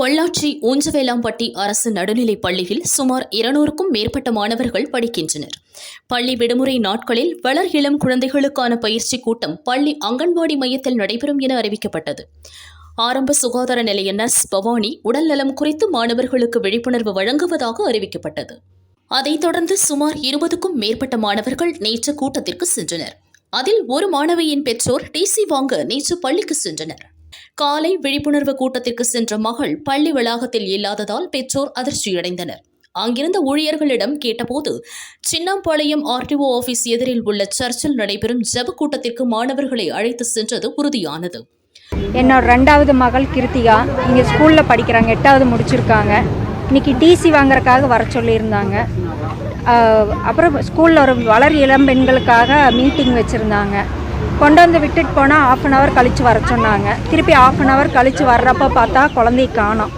பொள்ளாச்சி ஊஞ்சவேலாம்பட்டி அரசு நடுநிலைப் பள்ளியில் சுமார் இருநூறுக்கும் மேற்பட்ட மாணவர்கள் படிக்கின்றனர். பள்ளி விடுமுறை நாட்களில் வளர் இளம் குழந்தைகளுக்கான பயிற்சி கூட்டம் பள்ளி அங்கன்வாடி மையத்தில் நடைபெறும் என அறிவிக்கப்பட்டது. ஆரம்ப சுகாதார நிலைய நர்ஸ் பவானி உடல்நலம் குறித்து மாணவர்களுக்கு விழிப்புணர்வு வழங்குவதாக அறிவிக்கப்பட்டது. அதைத் தொடர்ந்து சுமார் இருபதுக்கும் மேற்பட்ட மாணவர்கள் நேற்று கூட்டத்திற்கு சென்றனர். அதில் ஒரு மாணவியின் பெற்றோர் டிசி வாங்க நேற்று பள்ளிக்கு சென்றனர். காலை விழிப்புணர்வு கூட்டத்திற்கு சென்ற மகள் பள்ளி வளாகத்தில் இல்லாததால் பெற்றோர் அதிர்ச்சியடைந்தனர். அங்கிருந்த ஊழியர்களிடம் கேட்டபோது சின்னம்பாளையம் ஆர்டிஓ ஆபீஸ் எதிரில் உள்ள சர்ச்சில் நடைபெறும் ஜப கூட்டத்திற்கு மாணவர்களை அழைத்து சென்றது உறுதியானது. என்னோட ரெண்டாவது மகள் கிருத்திகா இங்கே ஸ்கூலில் படிக்கிறாங்க எட்டாவது முடிச்சிருக்காங்க. இன்னைக்கு டிசி வாங்குறதுக்காக வர சொல்லியிருந்தாங்க. அப்புறம் ஸ்கூலில் ஒரு வளர் இளம் பெண்களுக்காக மீட்டிங் வச்சுருந்தாங்க. கொண்டு வந்து விட்டுட்டு போனால் ஆஃப் அன் ஹவர் கழித்து வர சொன்னாங்க. திருப்பி ஆஃப் அன் ஹவர் கழித்து வர்றப்ப பார்த்தா குழந்தைய காணோம்.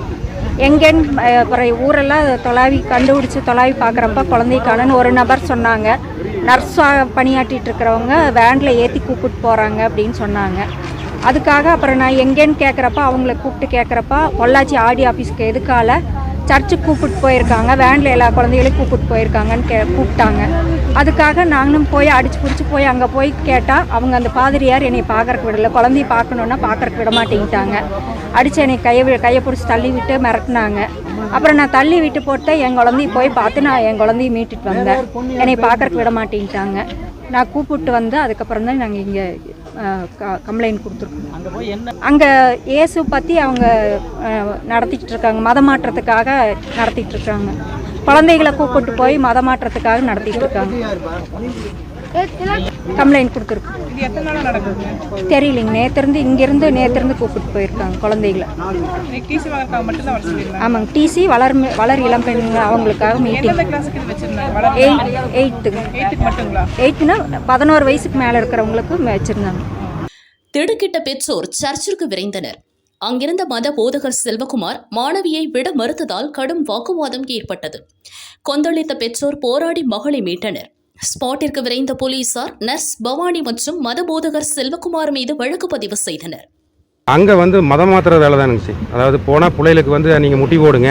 எங்கேன்னு அப்புறம் ஊரெல்லாம் தொலாவி கண்டுபிடிச்சி தொலாவி பார்க்குறப்ப குழந்தை காணோன்னு ஒரு நபர் சொன்னாங்க. நர்ஸாக பணியாற்றிட்டு இருக்கிறவங்க வேனில் ஏற்றி கூப்பிட்டு போகிறாங்க அப்படின்னு சொன்னாங்க. அதுக்காக அப்புறம் நான் எங்கேன்னு கேட்குறப்ப அவங்கள கூப்பிட்டு கேட்குறப்ப பொள்ளாச்சி ஆடி ஆஃபீஸ்க்கு எதுக்கால சர்ச்சுக்கு கூப்பிட்டு போயிருக்காங்க. வேனில் எல்லா குழந்தைகளையும் கூப்பிட்டு போயிருக்காங்கன்னு கே கூப்பிட்டாங்க. அதுக்காக நாங்களும் போய் அடிச்சு பிடிச்சி போய் அங்கே போய் கேட்டால் அவங்க அந்த பாதிரியார் என்னை பார்க்கறக்கு விடல. குழந்தைய பார்க்கணுன்னா பார்க்கறக்கு விட மாட்டேங்கிட்டாங்க. அடித்து என்னை கையை வி- கையை பிடிச்சி தள்ளி விட்டு மிரட்டினாங்க. அப்புறம் நான் தள்ளி விட்டு போட்டு என் குழந்தைய போய் பார்த்து நான் என் குழந்தைய மீட்டுட்டு வந்தேன். என்னை பார்க்கறக்கு விட மாட்டேங்கிட்டாங்க. நான் கூப்பிட்டு வந்து அதுக்கப்புறம் தான் நாங்கள் இங்கே கம்ப்ளைண்ட் கொடுத்துருக்கோம். அங்கே இயேசு பற்றி அவங்க நடத்திக்கிட்டு இருக்காங்க மத மாற்றத்துக்காக நடத்திட்டு இருக்காங்க குழந்தைகளை கூப்பிட்டு போய் மத மாற்றத்துக்காக நடத்திட்டு இருக்காங்க கம்ப்ளைண்ட் கொடுத்துருக்கோம் தெரியலைங்க. நேத்திருந்து இங்கேருந்து நேத்திருந்து கூப்பிட்டு போயிருக்காங்க குழந்தைகளை. ஆமாங்க. டிசி வளர் வளர் இளம் பெண்கள் அவங்களுக்காக மீட்டிங் எயித்து எயிட் எயித்துங்க எயித்துனா பதினோரு வயசுக்கு மேலே இருக்கிறவங்களுக்கு வச்சுருந்தாங்க. திடுக்கிட்ட பெற்றோர் சர்ச்சிற்கு விரைந்தனர். அங்கிருந்த மத போதகர் செல்வகுமார் மாணவியை விட மறுத்ததால் கடும் வாக்குவாதம் ஏற்பட்டது. கொந்தளித்த பெற்றோர் போராடி மகளை மீட்டனர். ஸ்பாட்டிற்கு விரைந்த போலீசார் நர்ஸ் பவானி மற்றும் மதபோதகர் செல்வகுமார் மீது வழக்கு பதிவு செய்தனர். அங்கே வந்து மதம் மாத்திர வேலை தான் இருந்துச்சு அதாவது போனால் பிள்ளைகளுக்கு வந்து நீங்கள் முட்டி போடுங்க.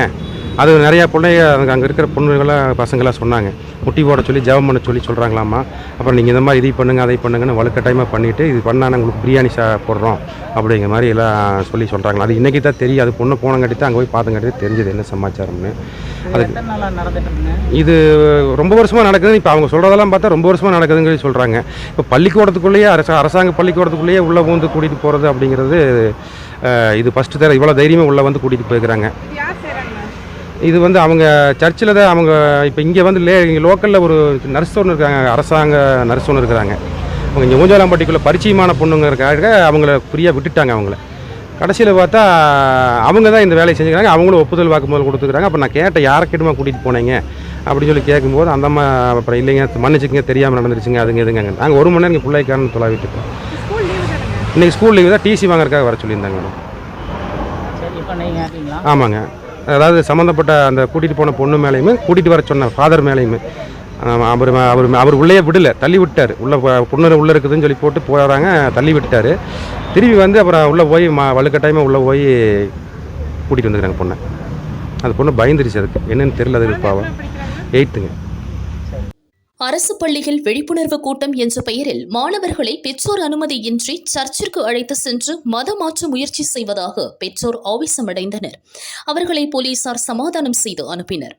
அது நிறையா பிள்ளைங்க அங்கே அங்கே இருக்கிற பொண்ணுங்களாம் பசங்களாம் சொன்னாங்க. முட்டி போட சொல்லி ஜெபம் பண்ண சொல்லி சொல்கிறாங்களாம்மா அப்புறம் நீங்கள் இந்த மாதிரி இதை பண்ணுங்க அதை பண்ணுங்கன்னு வலுக்கட்டாயமாக பண்ணிவிட்டு இது பண்ணால் உங்களுக்கு பிரியாணி சா போடுறோம் அப்படிங்கிற மாதிரி எல்லாம் சொல்லி சொல்கிறாங்களா அது இன்றைக்கி தான் தெரியும். அது பொண்ணு போனங்காட்டி தான் அங்கே போய் பார்த்தங்காட்டி தெரிஞ்சது என்ன சமாச்சாரம்னு. அதுக்கு இது ரொம்ப வருஷமாக நடக்குது இப்போ அவங்க சொல்கிறதெல்லாம் பார்த்தா ரொம்ப வருஷமாக நடக்குதுங்கிறது சொல்கிறாங்க இப்போ பள்ளிக்கூடத்துக்குள்ளேயே அரச அரசாங்க பள்ளிக்கூடத்துக்குள்ளேயே உள்ளே வந்து கூட்டிகிட்டு போகிறது அப்படிங்கிறது இது ஃபஸ்ட்டு தர இவ்வளோ தைரியமாக உள்ளே வந்து கூட்டிகிட்டு போயிருக்கிறாங்க. இது வந்து அவங்க சர்ச்சில் தான் அவங்க இப்போ இங்கே வந்து லே இங்கே லோக்கலில் ஒரு நர்ஸ் ஒன்று இருக்காங்க அரசாங்க நர்ஸ் ஒன்று இருக்கிறாங்க. அவங்க இங்கே ஊஞ்சலாம்பட்டிக்குள்ளே பரிச்சயமான பொண்ணுங்கிறதுக்காக அவங்கள ஃப்ரீயாக விட்டுட்டாங்க அவங்கள. கடைசியில் பார்த்தா அவங்க தான் இந்த வேலையை செஞ்சுக்கிறாங்க அவங்களும் ஒப்புதல் வாக்குமூலம் கொடுத்துக்கிறாங்க. அப்போ நான் கேட்டேன் யாரை கிட்டமா கூட்டிகிட்டு போனீங்க? அப்படின்னு சொல்லி கேட்கும்போது அந்த அம்மா அப்புறம் இல்லைங்க மன்னிச்சுங்க தெரியாமல் நடந்துருச்சுங்க அதுங்க இதுங்க நாங்கள் ஒரு மணி நேரம் இங்கே பிள்ளைக்காரன்னு லீவு தானுங்க? இன்றைக்கி ஸ்கூல் லீவு தான் டிசி வாங்குறதுக்காக வர சொல்லியிருந்தாங்க. ஆமாங்க. அதாவது சம்மந்தப்பட்ட அந்த கூட்டிகிட்டு போன பொண்ணு மேலேயுமே கூட்டிகிட்டு வர சொன்ன ஃபாதர் மேலேயுமே. அவர் அவர் அவர் உள்ளே விடல தள்ளி விட்டார். உள்ள பொண்ணு உள்ளே இருக்குதுன்னு சொல்லி போட்டு போகிறாங்க தள்ளி விட்டார். திரும்பி வந்து அப்புறம் உள்ளே போய் மா வலுக்கட்டாயமாக உள்ளே போய் கூட்டிகிட்டு வந்துக்கிறாங்க பொண்ணை. அந்த பொண்ணு பயந்துருச்சு அதுக்கு. என்னன்னு தெரியல அதுக்கு பாவம். எயித்துங்க. அரசு பள்ளியில் விழிப்புணர்வு கூட்டம் என்ற பெயரில் மாணவர்களை பெற்றோர் அனுமதியின்றி சர்ச்சிற்கு அழைத்து சென்று மத மாற்ற முயற்சி செய்வதாக பெற்றோர் ஆவேசமடைந்தனர். அவர்களை போலீசார் சமாதானம் செய்து அனுப்பினர்.